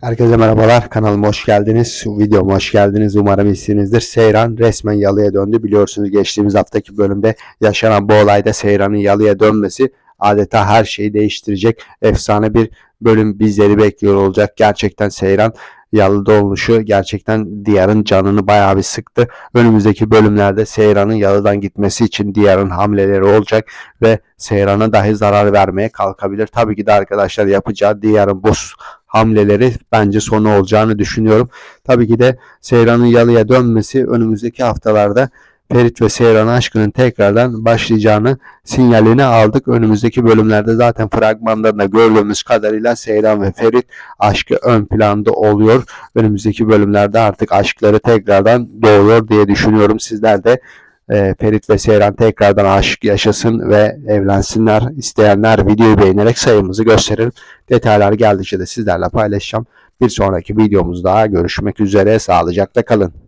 Herkese merhabalar. Kanalıma hoş geldiniz. Videoma hoş geldiniz. Umarım iyisinizdir. Seyran resmen yalıya döndü. Biliyorsunuz geçtiğimiz haftaki bölümde yaşanan bu olayda Seyran'ın yalıya dönmesi adeta her şeyi değiştirecek. Efsane bir bölüm bizleri bekliyor olacak. Gerçekten Seyran yalıda oluşu gerçekten Diyar'ın canını bayağı bir sıktı. Önümüzdeki bölümlerde Seyran'ın yalıdan gitmesi için Diyar'ın hamleleri olacak ve Seyran'a dahi zarar vermeye kalkabilir. Tabii ki de arkadaşlar yapacağı Diyar'ın bu hamleleri bence sonu olacağını düşünüyorum. Tabii ki de Seyran'ın yalıya dönmesi önümüzdeki haftalarda Ferit ve Seyran aşkının tekrardan başlayacağını sinyalini aldık. Önümüzdeki bölümlerde zaten fragmanlarında gördüğümüz kadarıyla Seyran ve Ferit aşkı ön planda oluyor. Önümüzdeki bölümlerde artık aşkları tekrardan doğuyor diye düşünüyorum. Sizler de e, Ferit ve Seyran tekrardan aşk yaşasın ve evlensinler. İsteyenler videoyu beğenerek sayımızı gösterin. Detaylar geldikçe de sizlerle paylaşacağım. Bir sonraki videomuzda görüşmek üzere. Sağlıcakla kalın.